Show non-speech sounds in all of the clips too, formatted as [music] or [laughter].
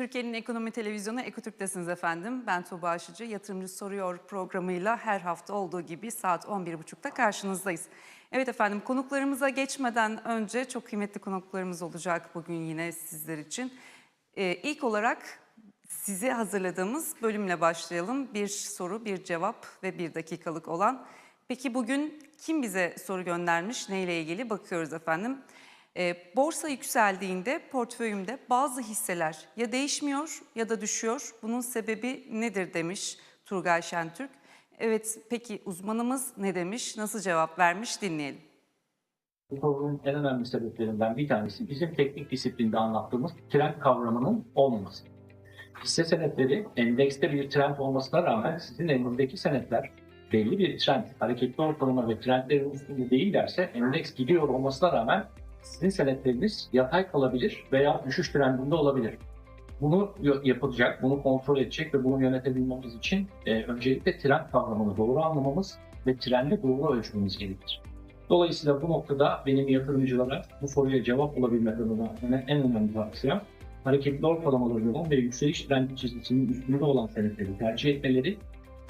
Türkiye'nin ekonomi televizyonu Ekotürk'tesiniz efendim. Ben Tuğba Aşıcı. Yatırımcı Soruyor programıyla her hafta olduğu gibi saat 11.30'da karşınızdayız. Evet efendim konuklarımıza geçmeden önce çok kıymetli konuklarımız olacak bugün yine sizler için. Ee, ilk olarak size hazırladığımız bölümle başlayalım. Bir soru, bir cevap ve bir dakikalık olan. Peki bugün kim bize soru göndermiş, neyle ilgili bakıyoruz efendim. E, borsa yükseldiğinde portföyümde bazı hisseler ya değişmiyor ya da düşüyor. Bunun sebebi nedir demiş Turgay Şentürk. Evet peki uzmanımız ne demiş, nasıl cevap vermiş dinleyelim. Bu sorunun en önemli sebeplerinden bir tanesi bizim teknik disiplinde anlattığımız trend kavramının olmaması. Hisse senetleri endekste bir trend olmasına rağmen sizin elinizdeki senetler belli bir trend, hareketli ortalama ve trendlerin üstünde değillerse endeks gidiyor olmasına rağmen sizin senetleriniz yatay kalabilir veya düşüş trendinde olabilir. Bunu yapılacak, bunu kontrol edecek ve bunu yönetebilmemiz için e, öncelikle trend kavramını doğru anlamamız ve trendi doğru ölçmemiz gerekir. Dolayısıyla bu noktada benim yatırımcılara bu soruya cevap olabilmek adına en önemli tavsiyem hareketli ortalamaları olan ve yükseliş trendi çizgisinin üstünde olan senetleri tercih etmeleri,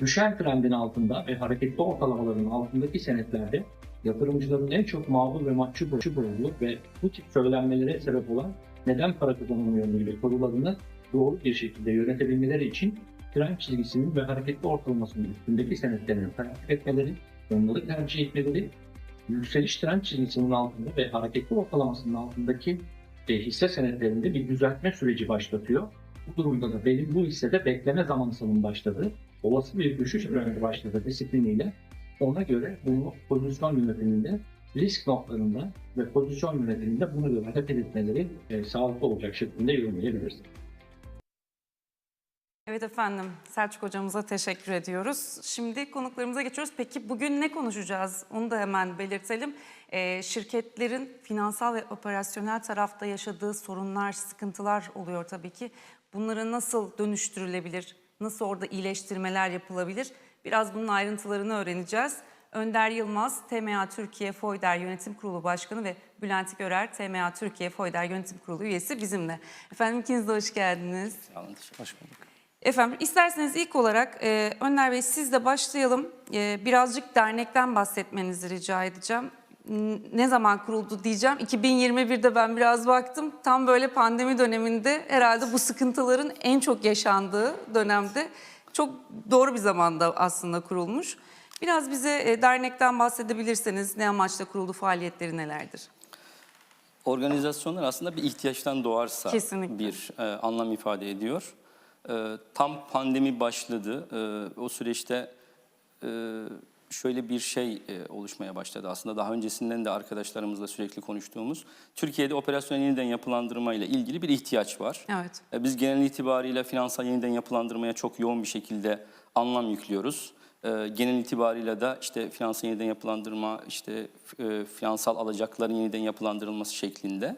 düşen trendin altında ve hareketli ortalamaların altındaki senetlerde yatırımcıların en çok mağdur ve mahcup olduğu ve bu tip söylenmelere sebep olan neden para kazanılmıyor gibi sorularını doğru bir şekilde yönetebilmeleri için trend çizgisinin ve hareketli ortalamasının üstündeki senetlerini takip etmeleri, onları tercih etmeleri, yükseliş trend çizgisinin altında ve hareketli ortalamasının altındaki e, hisse senetlerinde bir düzeltme süreci başlatıyor. Bu durumda da benim bu hissede bekleme zamanının başladığı, olası bir düşüş trendi başladığı disipliniyle ona göre bunu pozisyon yönetiminde, risk notlarında ve pozisyon yönetiminde bunu göre hareket etmeleri e, sağlıklı olacak şeklinde yorumlayabiliriz. Evet efendim Selçuk hocamıza teşekkür ediyoruz. Şimdi konuklarımıza geçiyoruz. Peki bugün ne konuşacağız? Onu da hemen belirtelim. Ee, şirketlerin finansal ve operasyonel tarafta yaşadığı sorunlar, sıkıntılar oluyor tabii ki. Bunları nasıl dönüştürülebilir? Nasıl orada iyileştirmeler yapılabilir? Biraz bunun ayrıntılarını öğreneceğiz. Önder Yılmaz, TMA Türkiye Foyder Yönetim Kurulu Başkanı ve Bülent Görer, TMA Türkiye Foyder Yönetim Kurulu üyesi bizimle. Efendim ikiniz de hoş geldiniz. Sağ olun, Hoş bulduk. Efendim isterseniz ilk olarak e, Önder Bey sizle başlayalım. E, birazcık dernekten bahsetmenizi rica edeceğim. Ne zaman kuruldu diyeceğim. 2021'de ben biraz baktım. Tam böyle pandemi döneminde herhalde bu sıkıntıların en çok yaşandığı dönemde çok doğru bir zamanda aslında kurulmuş. Biraz bize e, dernekten bahsedebilirseniz ne amaçla kuruldu, faaliyetleri nelerdir? Organizasyonlar aslında bir ihtiyaçtan doğarsa Kesinlikle. bir e, anlam ifade ediyor. E, tam pandemi başladı. E, o süreçte e, şöyle bir şey e, oluşmaya başladı. Aslında daha öncesinden de arkadaşlarımızla sürekli konuştuğumuz Türkiye'de operasyonel yeniden yapılandırma ile ilgili bir ihtiyaç var. Evet. E, Biz genel itibariyle finansal yeniden yapılandırmaya çok yoğun bir şekilde anlam yüklüyoruz. E, Genel itibariyle de işte finansal yeniden yapılandırma, işte finansal alacakların yeniden yapılandırılması şeklinde.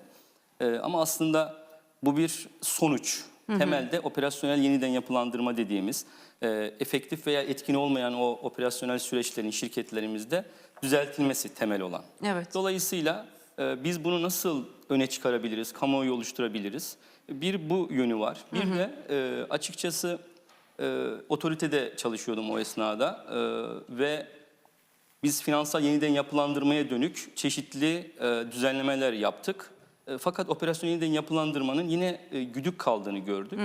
Ama aslında bu bir sonuç. Temelde operasyonel yeniden yapılandırma dediğimiz e, efektif veya etkin olmayan o operasyonel süreçlerin şirketlerimizde düzeltilmesi temel olan. Evet. Dolayısıyla e, biz bunu nasıl öne çıkarabiliriz, kamuoyu oluşturabiliriz? Bir bu yönü var. Bir de e, açıkçası e, otoritede çalışıyordum o esnada e, ve biz finansal yeniden yapılandırmaya dönük çeşitli e, düzenlemeler yaptık. E, fakat operasyon yeniden yapılandırmanın yine e, güdük kaldığını gördük.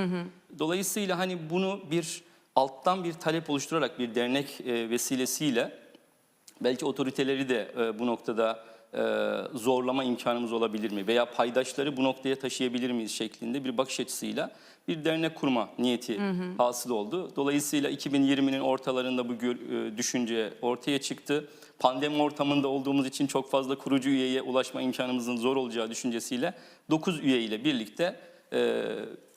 Dolayısıyla hani bunu bir alttan bir talep oluşturarak bir dernek e, vesilesiyle belki otoriteleri de e, bu noktada e, zorlama imkanımız olabilir mi? Veya paydaşları bu noktaya taşıyabilir miyiz şeklinde bir bakış açısıyla bir dernek kurma niyeti hasıl oldu. Dolayısıyla 2020'nin ortalarında bu düşünce ortaya çıktı. Pandemi ortamında olduğumuz için çok fazla kurucu üyeye ulaşma imkanımızın zor olacağı düşüncesiyle 9 üye ile birlikte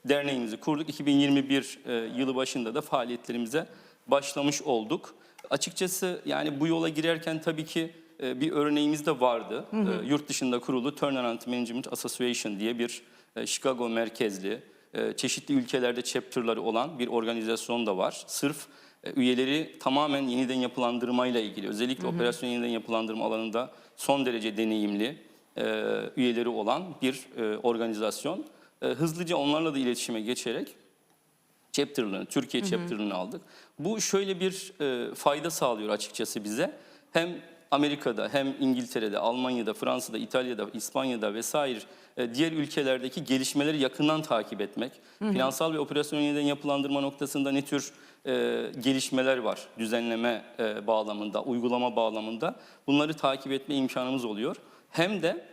derneğimizi kurduk. 2021 e, yılı başında da faaliyetlerimize başlamış olduk. Açıkçası yani bu yola girerken tabii ki e, bir örneğimiz de vardı. E, Yurt dışında kurulu Turnaround Management Association diye bir e, Chicago merkezli, e, çeşitli ülkelerde chapter'ları olan bir organizasyon da var. Sırf e, üyeleri tamamen yeniden yapılandırmayla ilgili, özellikle operasyon yeniden yapılandırma alanında son derece deneyimli e, üyeleri olan bir e, organizasyon. E, hızlıca onlarla da iletişime geçerek chapter'larını, Türkiye chapter'ını aldık. Bu şöyle bir e, fayda sağlıyor açıkçası bize. Hem Amerika'da hem İngiltere'de, Almanya'da, Fransa'da, İtalya'da, İspanya'da vesaire e, diğer ülkelerdeki gelişmeleri yakından takip etmek, finansal ve operasyonel yeniden yapılandırma noktasında ne tür e, gelişmeler var düzenleme e, bağlamında, uygulama bağlamında bunları takip etme imkanımız oluyor. Hem de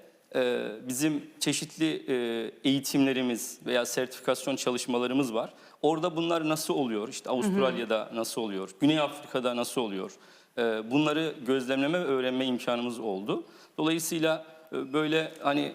bizim çeşitli e, eğitimlerimiz veya sertifikasyon çalışmalarımız var. Orada bunlar nasıl oluyor? İşte Avustralya'da nasıl oluyor? Güney Afrika'da nasıl oluyor? E, Bunları gözlemleme ve öğrenme imkanımız oldu. Dolayısıyla e, böyle hani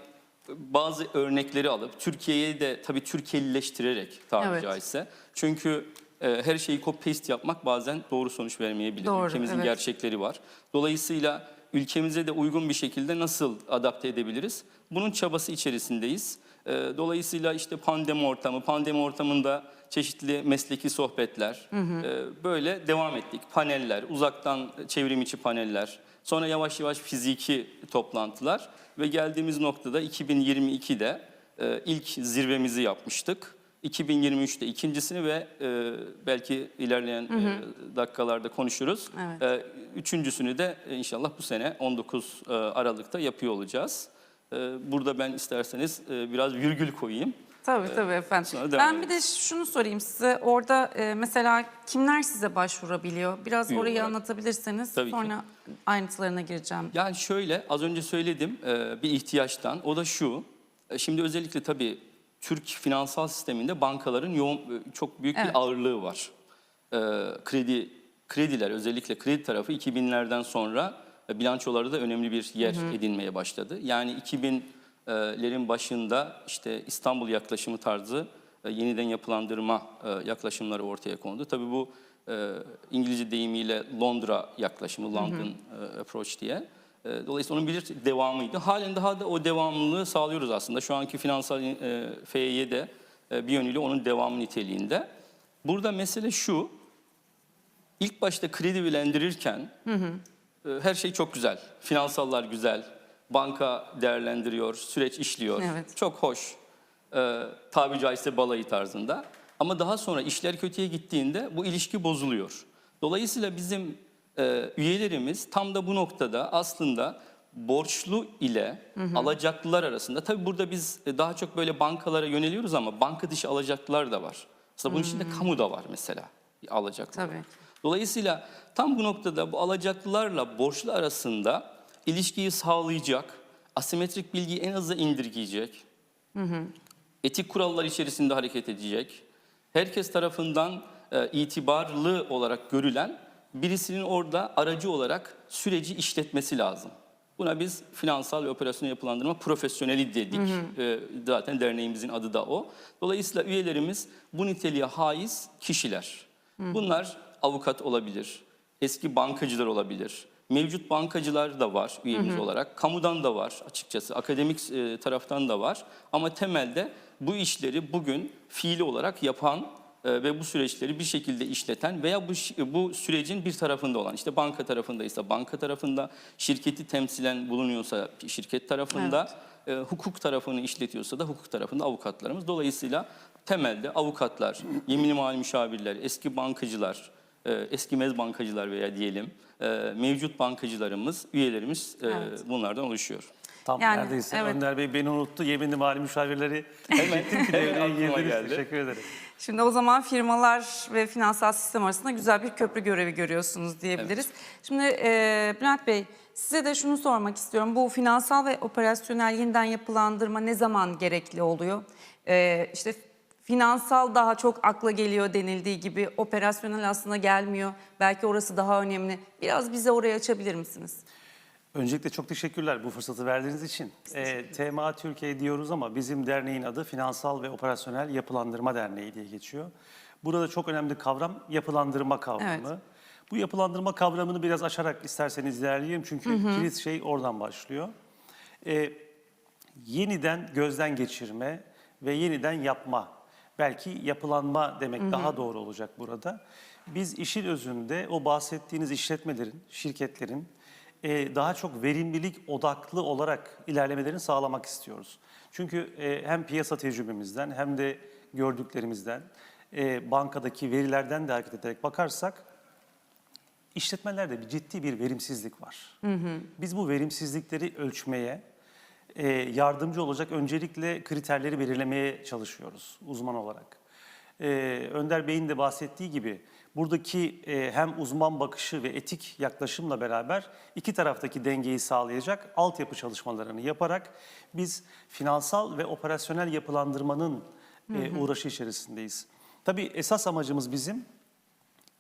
bazı örnekleri alıp Türkiye'yi de tabii Türkiye'lileştirerek tabiri Evet. caizse. Çünkü e, her şeyi copy paste yapmak bazen doğru sonuç vermeyebilir. Doğru, Ülkemizin evet. gerçekleri var. Dolayısıyla ülkemize de uygun bir şekilde nasıl adapte edebiliriz? Bunun çabası içerisindeyiz. E, Dolayısıyla işte pandemi ortamı, pandemi ortamında çeşitli mesleki sohbetler, e, böyle devam ettik. Paneller, uzaktan çevrim içi paneller, sonra yavaş yavaş fiziki toplantılar ve geldiğimiz noktada 2022'de e, ilk zirvemizi yapmıştık. 2023'te ikincisini ve e, belki ilerleyen e, dakikalarda konuşuruz. Evet. E, üçüncüsünü de e, inşallah bu sene 19 e, Aralık'ta yapıyor olacağız. E, burada ben isterseniz e, biraz virgül koyayım. Tabii tabii efendim. Ben bir de şunu sorayım size. Orada e, mesela kimler size başvurabiliyor? Biraz Üye orayı olarak. anlatabilirseniz Tabii ki. sonra ayrıntılarına gireceğim. Yani şöyle az önce söyledim e, bir ihtiyaçtan. O da şu. e, Şimdi özellikle tabii Türk finansal sisteminde bankaların yoğun e, çok büyük Evet. bir ağırlığı var. E, Kredi krediler özellikle kredi tarafı 2000'lerden sonra e, bilançolarda da önemli bir yer edinmeye başladı. Yani 2000'lerin başında işte İstanbul yaklaşımı tarzı e, yeniden yapılandırma e, yaklaşımları ortaya kondu. Tabii bu e, İngilizce deyimiyle Londra yaklaşımı, London e, approach diye. E, Dolayısıyla onun bir devamıydı. Halen daha da o devamlılığı sağlıyoruz aslında. Şu anki finansal e, FEY de e, bir yönüyle onun devamı niteliğinde. Burada mesele şu, ilk başta kredi bilendirirken e, her şey çok güzel. Finansallar güzel, banka değerlendiriyor, süreç işliyor. Evet. Çok hoş. E, tabiri caizse balayı tarzında. Ama daha sonra işler kötüye gittiğinde bu ilişki bozuluyor. Dolayısıyla bizim e, üyelerimiz tam da bu noktada aslında borçlu ile alacaklılar arasında tabii burada biz e, daha çok böyle bankalara yöneliyoruz ama banka dışı alacaklılar da var. Aslında bunun içinde kamu da var mesela alacaklı. Tabii. Dolayısıyla tam bu noktada bu alacaklılarla borçlu arasında ilişkiyi sağlayacak, asimetrik bilgiyi en aza indirgeyecek, etik kurallar içerisinde hareket edecek, herkes tarafından e, itibarlı olarak görülen birisinin orada aracı olarak süreci işletmesi lazım. Buna biz finansal ve operasyonel yapılandırma profesyoneli dedik. E, zaten derneğimizin adı da o. Dolayısıyla üyelerimiz bu niteliğe haiz kişiler. Bunlar avukat olabilir, eski bankacılar olabilir, mevcut bankacılar da var üyemiz olarak, kamudan da var açıkçası, akademik e, taraftan da var. Ama temelde bu işleri bugün fiili olarak yapan ve bu süreçleri bir şekilde işleten veya bu bu sürecin bir tarafında olan işte banka tarafındaysa banka tarafında şirketi temsilen bulunuyorsa şirket tarafında e, hukuk tarafını işletiyorsa da hukuk tarafında avukatlarımız. Dolayısıyla temelde avukatlar, yeminli mali müşavirler, eski bankacılar, e, eski mez bankacılar veya diyelim e, mevcut bankacılarımız, üyelerimiz e, Evet. bunlardan oluşuyor. Tam Yani, neredeyse. evet. Önder Bey beni unuttu. Yeminli mali müşavirleri ettim ki devreye girdiniz. geldi. Teşekkür ederim. Şimdi o zaman firmalar ve finansal sistem arasında güzel bir köprü görevi görüyorsunuz diyebiliriz. Şimdi e, Bülent Bey size de şunu sormak istiyorum. Bu finansal ve operasyonel yeniden yapılandırma ne zaman gerekli oluyor? E, işte finansal daha çok akla geliyor denildiği gibi operasyonel aslında gelmiyor. Belki orası daha önemli. Biraz bize orayı açabilir misiniz? Öncelikle çok teşekkürler bu fırsatı verdiğiniz için. Ee, TMA Türkiye diyoruz ama bizim derneğin adı Finansal ve Operasyonel Yapılandırma Derneği diye geçiyor. Burada çok önemli kavram yapılandırma kavramı. Evet. Bu yapılandırma kavramını biraz açarak isterseniz ilerleyelim çünkü kilit şey oradan başlıyor. Ee, yeniden gözden geçirme ve yeniden yapma. Belki yapılanma demek daha doğru olacak burada. Biz işin özünde o bahsettiğiniz işletmelerin, şirketlerin e, daha çok verimlilik odaklı olarak ilerlemelerini sağlamak istiyoruz. Çünkü e, hem piyasa tecrübemizden hem de gördüklerimizden, e, bankadaki verilerden de hareket ederek bakarsak işletmelerde bir ciddi bir verimsizlik var. Biz bu verimsizlikleri ölçmeye e, yardımcı olacak öncelikle kriterleri belirlemeye çalışıyoruz uzman olarak. E, Önder Bey'in de bahsettiği gibi buradaki e, hem uzman bakışı ve etik yaklaşımla beraber iki taraftaki dengeyi sağlayacak altyapı çalışmalarını yaparak biz finansal ve operasyonel yapılandırmanın e, uğraşı içerisindeyiz. Tabii esas amacımız bizim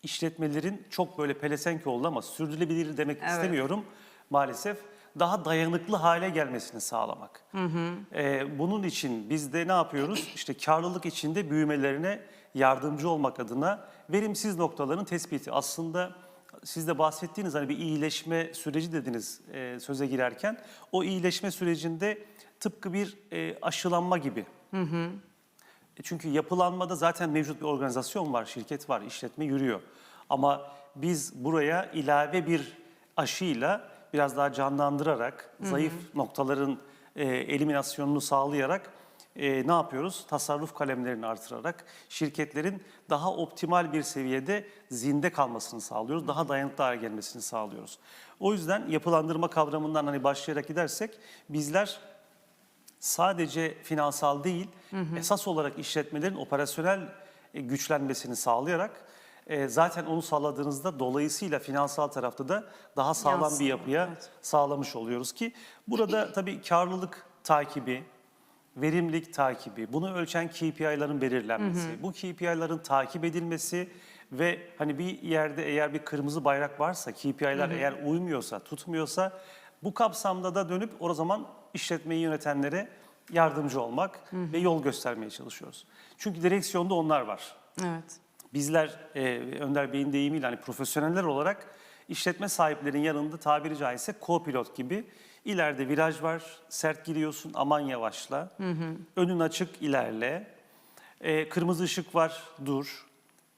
işletmelerin çok böyle pelesenk oldu ama sürdürülebilir demek Evet. istemiyorum maalesef. Daha dayanıklı hale gelmesini sağlamak. Ee, bunun için biz de ne yapıyoruz? [clears throat] İşte karlılık içinde büyümelerine yardımcı olmak adına verimsiz noktaların tespiti. Aslında siz de bahsettiğiniz hani bir iyileşme süreci dediniz e, söze girerken. O iyileşme sürecinde tıpkı bir e, aşılanma gibi. E Çünkü yapılanmada zaten mevcut bir organizasyon var, şirket var, işletme yürüyor. Ama biz buraya ilave bir aşıyla biraz daha canlandırarak, zayıf noktaların e, eliminasyonunu sağlayarak e, ne yapıyoruz? Tasarruf kalemlerini artırarak şirketlerin daha optimal bir seviyede zinde kalmasını sağlıyoruz. Daha dayanıklı hale gelmesini sağlıyoruz. O yüzden yapılandırma kavramından hani başlayarak gidersek bizler sadece finansal değil, esas olarak işletmelerin operasyonel e, güçlenmesini sağlayarak e, zaten onu sağladığınızda dolayısıyla finansal tarafta da daha sağlam bir Yansıyor, yapıya evet. sağlamış oluyoruz ki burada tabii karlılık takibi, verimlilik takibi, bunu ölçen KPI'ların belirlenmesi, bu KPI'ların takip edilmesi ve hani bir yerde eğer bir kırmızı bayrak varsa, KPI'ler eğer uymuyorsa, tutmuyorsa bu kapsamda da dönüp o zaman işletmeyi yönetenlere yardımcı olmak ve yol göstermeye çalışıyoruz. Çünkü direksiyonda onlar var. Evet. Bizler e, Önder Bey'in deyimiyle hani profesyoneller olarak işletme sahiplerinin yanında tabiri caizse co-pilot gibi ileride viraj var, sert giriyorsun aman yavaşla, önün açık ilerle, E, kırmızı ışık var dur.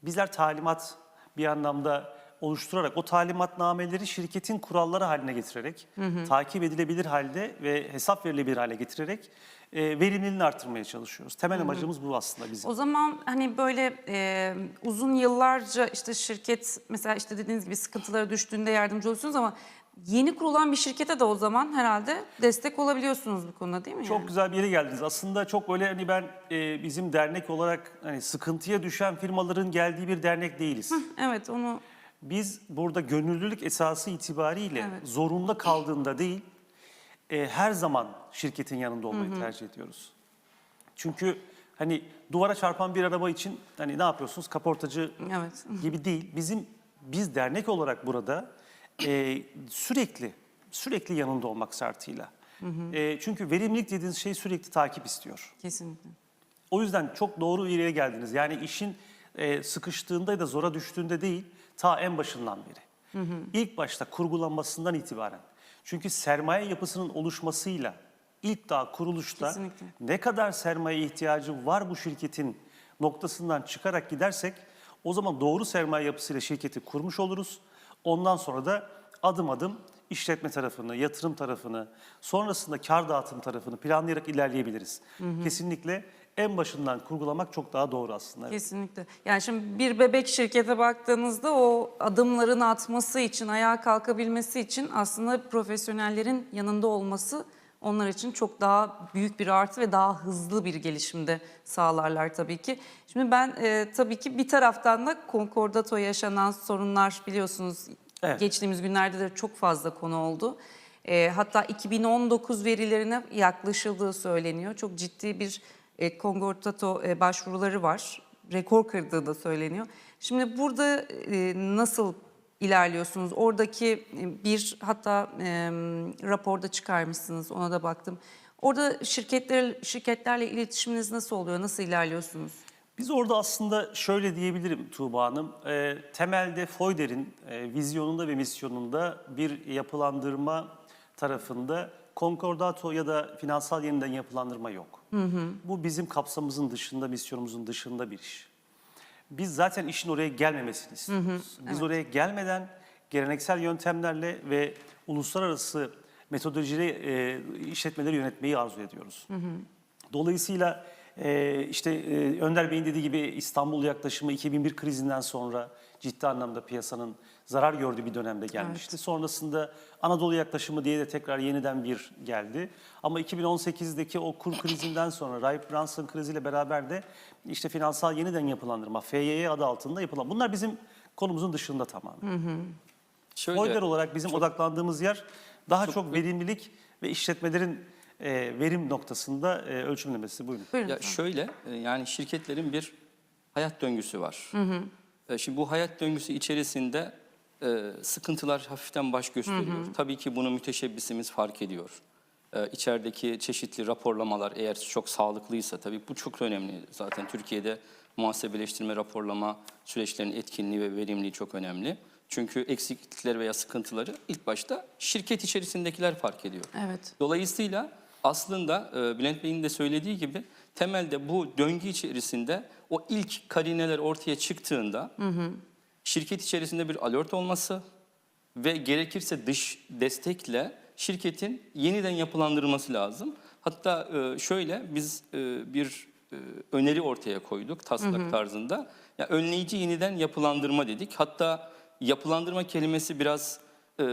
Bizler talimat bir anlamda oluşturarak o talimatnameleri şirketin kuralları haline getirerek, takip edilebilir halde ve hesap verilebilir hale getirerek e, verimliliğini artırmaya çalışıyoruz. Temel amacımız bu aslında bizim. O zaman hani böyle e, uzun yıllarca işte şirket mesela işte dediğiniz gibi sıkıntılara düştüğünde yardımcı oluyorsunuz ama yeni kurulan bir şirkete de o zaman herhalde destek olabiliyorsunuz bu konuda değil mi? Çok yani? güzel bir yere geldiniz. Aslında çok böyle hani ben e, bizim dernek olarak hani sıkıntıya düşen firmaların geldiği bir dernek değiliz. Evet onu Biz burada gönüllülük esası itibariyle Evet. zorunda kaldığında değil, e, her zaman şirketin yanında olmayı tercih ediyoruz. Çünkü hani duvara çarpan bir araba için hani ne yapıyorsunuz? Kaportacı evet. [laughs] gibi değil. Bizim biz dernek olarak burada e, sürekli sürekli yanında olmak şartıyla. E, çünkü verimlilik dediğiniz şey sürekli takip istiyor. Kesinlikle. O yüzden çok doğru yere geldiniz. Yani işin e, sıkıştığında ya da zora düştüğünde değil, ta en başından beri. İlk başta kurgulanmasından itibaren. Çünkü sermaye yapısının oluşmasıyla ilk daha kuruluşta Kesinlikle. ne kadar sermaye ihtiyacı var bu şirketin noktasından çıkarak gidersek o zaman doğru sermaye yapısıyla şirketi kurmuş oluruz. Ondan sonra da adım adım işletme tarafını, yatırım tarafını, sonrasında kar dağıtım tarafını planlayarak ilerleyebiliriz. Kesinlikle en başından kurgulamak çok daha doğru aslında. Evet. Kesinlikle. Yani şimdi bir bebek şirkete baktığınızda o adımların atması için, ayağa kalkabilmesi için aslında profesyonellerin yanında olması onlar için çok daha büyük bir artı ve daha hızlı bir gelişimde sağlarlar tabii ki. Şimdi ben e, tabii ki bir taraftan da Concordato yaşanan sorunlar biliyorsunuz Evet. geçtiğimiz günlerde de çok fazla konu oldu. E, hatta 2019 verilerine yaklaşıldığı söyleniyor. Çok ciddi bir e, Concordato e, başvuruları var. Rekor kırdığı da söyleniyor. Şimdi burada e, nasıl ilerliyorsunuz? Oradaki e, bir hatta e, raporda çıkarmışsınız ona da baktım. Orada şirketler şirketlerle iletişiminiz nasıl oluyor? Nasıl ilerliyorsunuz? Biz orada aslında şöyle diyebilirim Tuğba Hanım. E, temelde Foyder'in e, vizyonunda ve misyonunda bir yapılandırma tarafında konkordato ya da finansal yeniden yapılandırma yok. Bu bizim kapsamımızın dışında, misyonumuzun dışında bir iş. Biz zaten işin oraya gelmemesini istiyoruz. Biz oraya gelmeden geleneksel yöntemlerle ve uluslararası metodolojiyle e, işletmeleri yönetmeyi arzu ediyoruz. Dolayısıyla e, işte e, Önder Bey'in dediği gibi İstanbul yaklaşımı 2001 krizinden sonra ciddi anlamda piyasanın zarar gördüğü bir dönemde gelmişti. Sonrasında Anadolu yaklaşımı diye de tekrar yeniden bir geldi. Ama 2018'deki o kur krizinden sonra Rahip Brunson kriziyle beraber de işte finansal yeniden yapılandırma, FYE adı altında yapılan. Bunlar bizim konumuzun dışında tamamen. Şöyle, Oylar olarak bizim odaklandığımız yer daha çok, verimlilik ve işletmelerin e, verim noktasında e, ölçümlemesi. Buyurun. Buyurun. Ya şöyle e, yani şirketlerin bir hayat döngüsü var. E, Şimdi bu hayat döngüsü içerisinde e, sıkıntılar hafiften baş gösteriyor. Tabii ki bunu müteşebbisimiz fark ediyor. E, İçerideki çeşitli raporlamalar eğer çok sağlıklıysa tabii bu çok önemli. Zaten Türkiye'de muhasebeleştirme raporlama süreçlerinin etkinliği ve verimliliği çok önemli. Çünkü eksiklikler veya sıkıntıları ilk başta şirket içerisindekiler fark ediyor. Evet. Dolayısıyla aslında e, Bülent Bey'in de söylediği gibi temelde bu döngü içerisinde o ilk karineler ortaya çıktığında şirket içerisinde bir alert olması ve gerekirse dış destekle şirketin yeniden yapılandırılması lazım. Hatta e, şöyle biz e, bir e, öneri ortaya koyduk taslak tarzında. Ya önleyici yeniden yapılandırma dedik. Hatta yapılandırma kelimesi biraz e,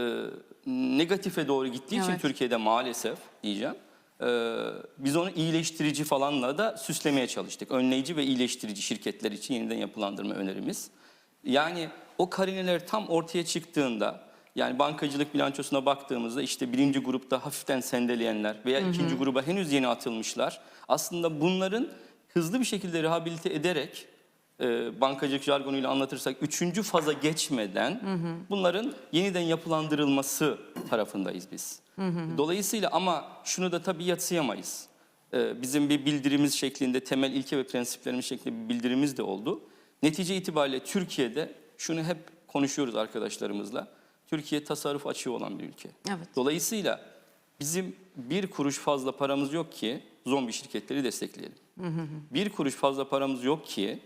negatife doğru gittiği için Evet. Türkiye'de maalesef diyeceğim. E, biz onu iyileştirici falanla da süslemeye çalıştık. Önleyici ve iyileştirici şirketler için yeniden yapılandırma önerimiz. Yani o karineler tam ortaya çıktığında yani bankacılık bilançosuna baktığımızda işte birinci grupta hafiften sendeleyenler veya ikinci gruba henüz yeni atılmışlar. Aslında bunların hızlı bir şekilde rehabilite ederek e, bankacılık jargonuyla anlatırsak üçüncü faza geçmeden bunların yeniden yapılandırılması tarafındayız biz. Dolayısıyla ama şunu da tabii yatsıyamayız. E, bizim bir bildirimiz şeklinde temel ilke ve prensiplerimiz şeklinde bir bildirimiz de oldu. Netice itibariyle Türkiye'de şunu hep konuşuyoruz arkadaşlarımızla. Türkiye tasarruf açığı olan bir ülke. Evet. Dolayısıyla bizim bir kuruş fazla paramız yok ki zombi şirketleri destekleyelim. Bir kuruş fazla paramız yok ki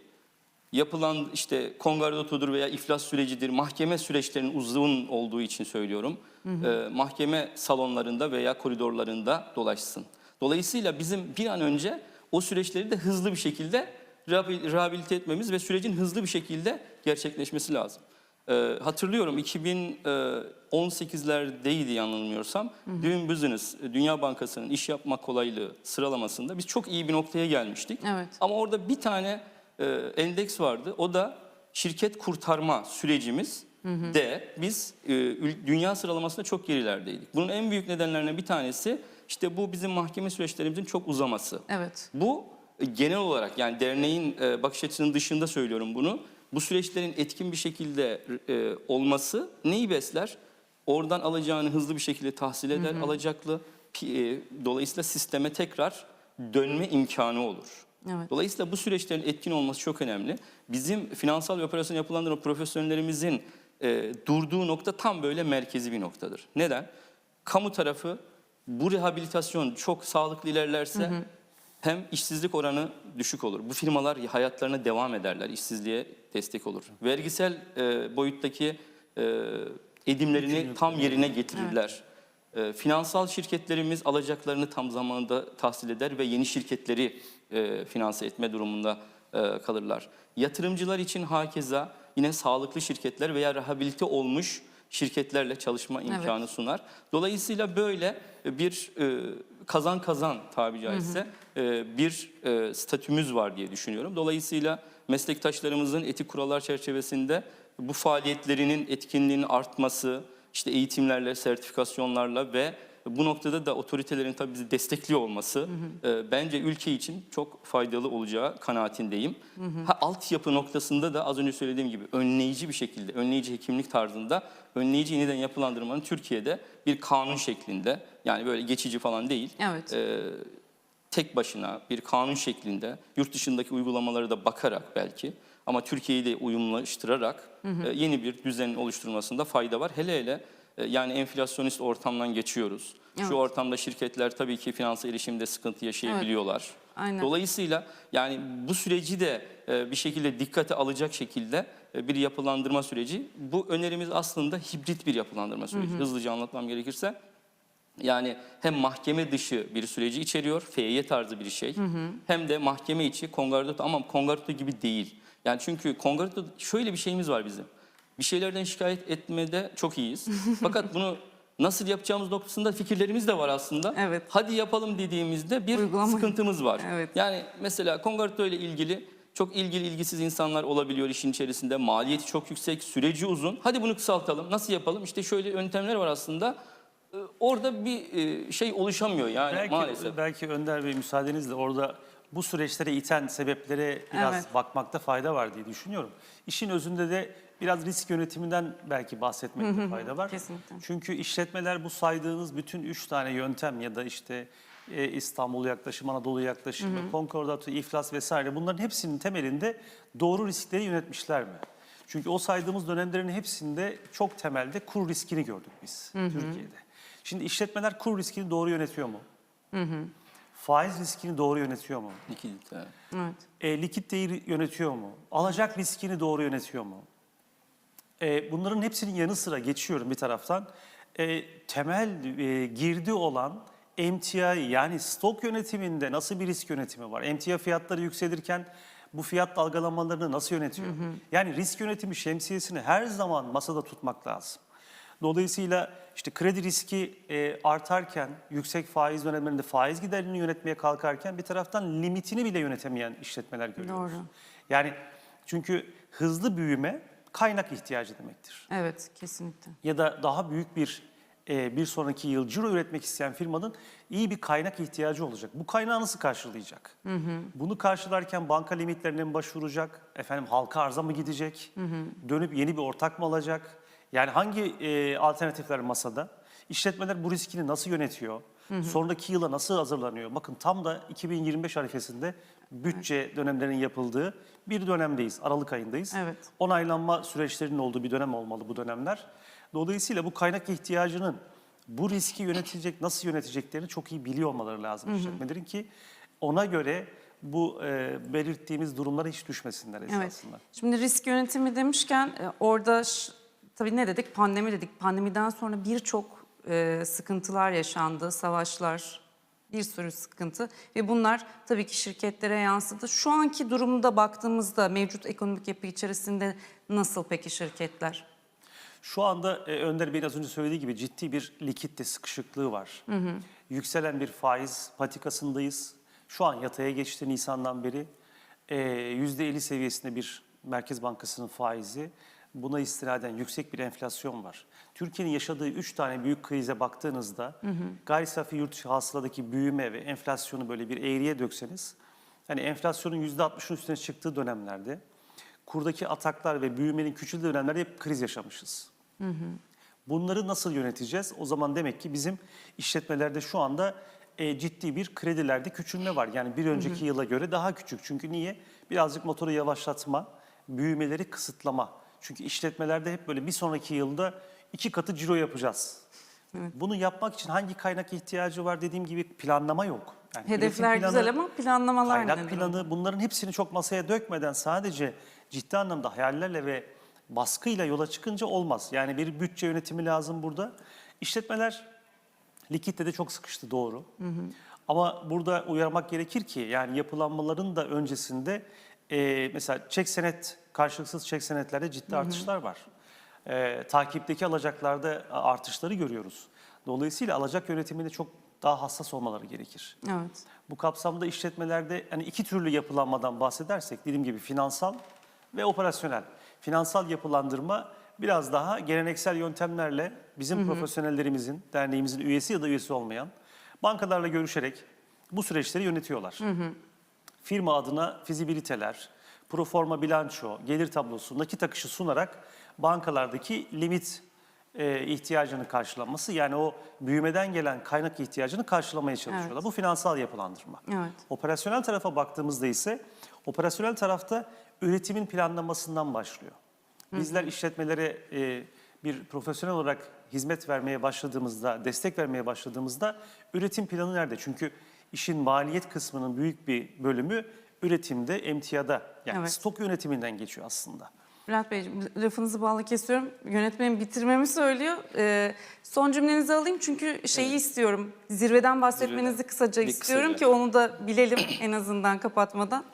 yapılan işte kongardotodur veya iflas sürecidir, mahkeme süreçlerinin uzun olduğu için söylüyorum. e, mahkeme salonlarında veya koridorlarında dolaşsın. Dolayısıyla bizim bir an önce o süreçleri de hızlı bir şekilde rehabil- rehabilite etmemiz ve sürecin hızlı bir şekilde gerçekleşmesi lazım. E, hatırlıyorum 2018'lerdeydi yanılmıyorsam. Doing Business, Dünya Bankası'nın iş yapma kolaylığı sıralamasında biz çok iyi bir noktaya gelmiştik. Evet. Ama orada bir tane e, endeks vardı. O da şirket kurtarma sürecimiz de biz e, dünya sıralamasında çok gerilerdeydik. Bunun en büyük nedenlerinden bir tanesi işte bu bizim mahkeme süreçlerimizin çok uzaması. Evet. Bu e, genel olarak yani derneğin e, bakış açısının dışında söylüyorum bunu. Bu süreçlerin etkin bir şekilde e, olması neyi besler? Oradan alacağını hızlı bir şekilde tahsil eder, alacaklı. Pi- e, Dolayısıyla sisteme tekrar dönme imkanı olur. Evet. Dolayısıyla bu süreçlerin etkin olması çok önemli. Bizim finansal ve operasyon yapılandıran profesyonellerimizin e, durduğu nokta tam böyle merkezi bir noktadır. Neden? Kamu tarafı bu rehabilitasyon çok sağlıklı ilerlerse hem işsizlik oranı düşük olur. Bu firmalar hayatlarına devam ederler, işsizliğe destek olur. Vergisel e, boyuttaki e, edimlerini tam yerine getirirler. E, finansal şirketlerimiz alacaklarını tam zamanında tahsil eder ve yeni şirketleri e, finanse etme durumunda e, kalırlar. Yatırımcılar için hakeza yine sağlıklı şirketler veya rehabilite olmuş şirketlerle çalışma imkanı sunar. Dolayısıyla böyle bir e, kazan kazan tabi caizse e, bir e, statümüz var diye düşünüyorum. Dolayısıyla meslektaşlarımızın etik kurallar çerçevesinde bu faaliyetlerinin etkinliğinin artması, işte eğitimlerle, sertifikasyonlarla ve bu noktada da otoritelerin tabii bizi destekliyor olması e, bence ülke için çok faydalı olacağı kanaatindeyim. Ha, altyapı noktasında da az önce söylediğim gibi önleyici bir şekilde, önleyici hekimlik tarzında önleyici yeniden yapılandırmanın Türkiye'de bir kanun şeklinde yani böyle geçici falan değil. Evet. e, tek başına bir kanun şeklinde yurt dışındaki uygulamaları da bakarak belki ama Türkiye'yi de uyumlaştırarak e, yeni bir düzenin oluşturmasında fayda var. Hele hele yani enflasyonist ortamdan geçiyoruz. Evet. Şu ortamda şirketler tabii ki finansal erişimde sıkıntı yaşayabiliyorlar. Aynen. Dolayısıyla yani bu süreci de e, bir şekilde dikkate alacak şekilde e, bir yapılandırma süreci. Bu önerimiz aslında hibrit bir yapılandırma süreci. Hızlıca anlatmam gerekirse. Yani hem mahkeme dışı bir süreci içeriyor, FEY tarzı bir şey. Hem de mahkeme içi kongardato ama kongardato gibi değil. Yani çünkü kongardato şöyle bir şeyimiz var bizim. Bir şeylerden şikayet etmede çok iyiyiz. [laughs] Fakat bunu nasıl yapacağımız noktasında fikirlerimiz de var aslında. Evet. Hadi yapalım dediğimizde bir Uygulama- sıkıntımız var. Evet. Yani mesela kongardato ile ilgili çok ilgili ilgisiz insanlar olabiliyor işin içerisinde. Maliyeti çok yüksek, süreci uzun. Hadi bunu kısaltalım. Nasıl yapalım? İşte şöyle yöntemler var aslında. Ee, Orada bir e, şey oluşamıyor yani belki, maalesef. belki Önder Bey müsaadenizle orada bu süreçlere iten sebeplere biraz Evet. bakmakta fayda var diye düşünüyorum. İşin özünde de biraz risk yönetiminden belki bahsetmekte fayda var. kesinlikle. Çünkü işletmeler bu saydığınız bütün üç tane yöntem ya da işte e, İstanbul yaklaşımı, Anadolu yaklaşımı, konkordato, iflas vesaire bunların hepsinin temelinde doğru riskleri yönetmişler mi? Çünkü o saydığımız dönemlerin hepsinde çok temelde kur riskini gördük biz Türkiye'de. Şimdi işletmeler kur riskini doğru yönetiyor mu? Faiz riskini doğru yönetiyor mu? Likidite, evet. Evet. E, likiditeyi yönetiyor mu? Alacak riskini doğru yönetiyor mu? E, bunların hepsinin yanı sıra geçiyorum bir taraftan. E, temel e, girdi olan emtia yani stok yönetiminde nasıl bir risk yönetimi var? Emtia fiyatları yükselirken bu fiyat dalgalanmalarını nasıl yönetiyor? Yani risk yönetimi şemsiyesini her zaman masada tutmak lazım. Dolayısıyla işte kredi riski e, artarken, yüksek faiz dönemlerinde faiz giderini yönetmeye kalkarken bir taraftan limitini bile yönetemeyen işletmeler görüyoruz. Doğru. Yani çünkü hızlı büyüme kaynak ihtiyacı demektir. Evet, kesinlikle. Ya da daha büyük bir e, bir sonraki yıl ciro üretmek isteyen firmanın iyi bir kaynak ihtiyacı olacak. Bu kaynağı nasıl karşılayacak? Bunu karşılarken banka limitlerine mi başvuracak? Efendim halka arza mı gidecek? Dönüp yeni bir ortak mı alacak? Yani hangi e, alternatifler masada? İşletmeler bu riskini nasıl yönetiyor? Sonraki yıla nasıl hazırlanıyor? Bakın tam da 2025 arifesinde bütçe dönemlerinin yapıldığı bir dönemdeyiz. Aralık ayındayız. Evet. Onaylanma süreçlerinin olduğu bir dönem olmalı bu dönemler. Dolayısıyla bu kaynak ihtiyacının bu riski yönetecek, nasıl yöneteceklerini çok iyi biliyor olmaları lazım işletmelerin ki ona göre bu e, belirttiğimiz durumlara hiç düşmesinler Evet. esasında. Şimdi risk yönetimi demişken e, orada tabii ne dedik? Pandemi dedik. Pandemiden sonra birçok e, sıkıntılar yaşandı, savaşlar, bir sürü sıkıntı ve bunlar tabii ki şirketlere yansıdı. Şu anki durumda baktığımızda mevcut ekonomik yapı içerisinde nasıl peki şirketler? Şu anda e, Önder Bey'in az önce söylediği gibi ciddi bir likitte sıkışıklığı var. Yükselen bir faiz patikasındayız. Şu an yataya geçti Nisan'dan beri. E, %50 seviyesinde bir Merkez Bankası'nın faizi. Buna istinaden yüksek bir enflasyon var. Türkiye'nin yaşadığı üç tane büyük krize baktığınızda gayri safi yurt içi hasıladaki büyüme ve enflasyonu böyle bir eğriye dökseniz hani enflasyonun %60'ın üstüne çıktığı dönemlerde kurdaki ataklar ve büyümenin küçüldüğü dönemlerde hep kriz yaşamışız. Bunları nasıl yöneteceğiz? O zaman demek ki bizim işletmelerde şu anda e, ciddi bir kredilerde küçülme var. Yani bir önceki yıla göre daha küçük. Çünkü niye? Birazcık motoru yavaşlatma, büyümeleri kısıtlama. Çünkü işletmelerde hep böyle bir sonraki yılda iki katı ciro yapacağız. Bunu yapmak için hangi kaynak ihtiyacı var dediğim gibi planlama yok. Yani Hedefler planı- güzel ama planlamalar Kaynak nedir? planı bunların hepsini çok masaya dökmeden sadece ciddi anlamda hayallerle ve baskıyla yola çıkınca olmaz. Yani bir bütçe yönetimi lazım burada. İşletmeler likitte de çok sıkıştı doğru. Ama burada uyarmak gerekir ki yani yapılanmaların da öncesinde e, mesela çek senet karşılıksız çek senetlerde ciddi artışlar var. E, takipteki alacaklarda artışları görüyoruz. Dolayısıyla alacak yönetiminde çok daha hassas olmaları gerekir. Evet. Bu kapsamda işletmelerde hani iki türlü yapılanmadan bahsedersek dediğim gibi finansal ve operasyonel. Finansal yapılandırma biraz daha geleneksel yöntemlerle bizim profesyonellerimizin, derneğimizin üyesi ya da üyesi olmayan bankalarla görüşerek bu süreçleri yönetiyorlar. Firma adına fizibiliteler, proforma bilanço, gelir tablosu, nakit akışı sunarak bankalardaki limit e, ihtiyacını karşılaması yani o büyümeden gelen kaynak ihtiyacını karşılamaya çalışıyorlar. Evet. Bu finansal yapılandırma. Evet. Operasyonel tarafa baktığımızda ise operasyonel tarafta üretimin planlamasından başlıyor. Bizler işletmelere e, bir profesyonel olarak hizmet vermeye başladığımızda, destek vermeye başladığımızda üretim planı nerede? Çünkü işin maliyet kısmının büyük bir bölümü üretimde, emtiyada yani Evet. stok yönetiminden geçiyor aslında. Bülent Bey lafınızı bağlı kesiyorum. Yönetmenim bitirmemi söylüyor. Ee, son cümlenizi alayım çünkü şeyi istiyorum. Zirveden bahsetmenizi Zirveden. kısaca Bir istiyorum kısaca. ki onu da bilelim en azından kapatmadan.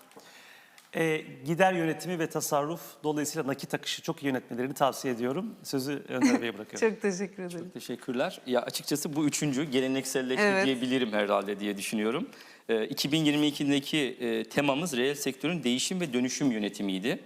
E, gider yönetimi ve tasarruf dolayısıyla nakit akışı çok iyi yönetmelerini tavsiye ediyorum. Sözü Önder Bey'e bırakıyorum. [laughs] Çok teşekkür ederim. Teşekkürler. Ya açıkçası bu üçüncü gelenekselleşti Evet. diyebilirim herhalde diye düşünüyorum. Ee, 2022'deki e, temamız reel sektörün değişim ve dönüşüm yönetimiydi.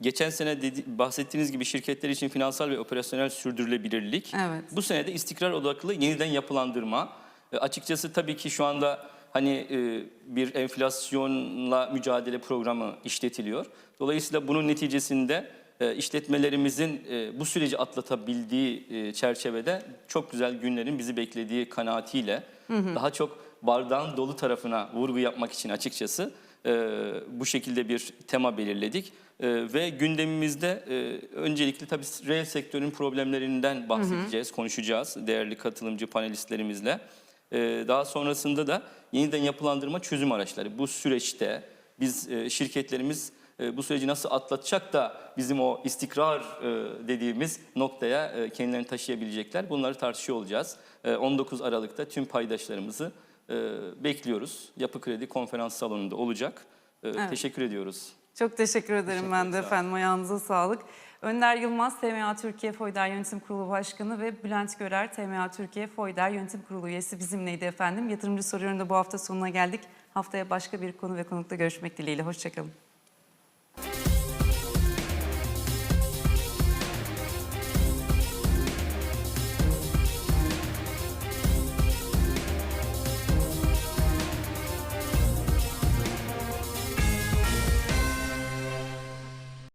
Geçen sene dedi, bahsettiğiniz gibi şirketler için finansal ve operasyonel sürdürülebilirlik. Evet. Bu sene de istikrar odaklı yeniden yapılandırma. E, açıkçası tabii ki şu anda hani e, bir enflasyonla mücadele programı işletiliyor. Dolayısıyla bunun neticesinde e, işletmelerimizin e, bu süreci atlatabildiği çerçevede çok güzel günlerin bizi beklediği kanaatiyle daha çok bardağın dolu tarafına vurgu yapmak için açıkçası bu şekilde bir tema belirledik. Ve gündemimizde öncelikle tabii reel sektörün problemlerinden bahsedeceğiz, konuşacağız değerli katılımcı panelistlerimizle. E, daha sonrasında da yeniden yapılandırma çözüm araçları. Bu süreçte biz e, şirketlerimiz e, bu süreci nasıl atlatacak da bizim o istikrar e, dediğimiz noktaya kendilerini taşıyabilecekler. Bunları tartışıyor olacağız. E, 19 Aralık'ta tüm paydaşlarımızı bekliyoruz. Yapı Kredi konferans salonunda olacak. E, Teşekkür ediyoruz. Çok teşekkür ederim ben de efendim. Ayağınıza sağlık. Önder Yılmaz, TMA Türkiye Foyder Yönetim Kurulu Başkanı ve Bülent Görer, TMA Türkiye Foyder Yönetim Kurulu üyesi bizimleydi efendim. Yatırımcı soruyorum da bu hafta sonuna geldik. Haftaya başka bir konu ve konukla görüşmek dileğiyle. Hoşçakalın.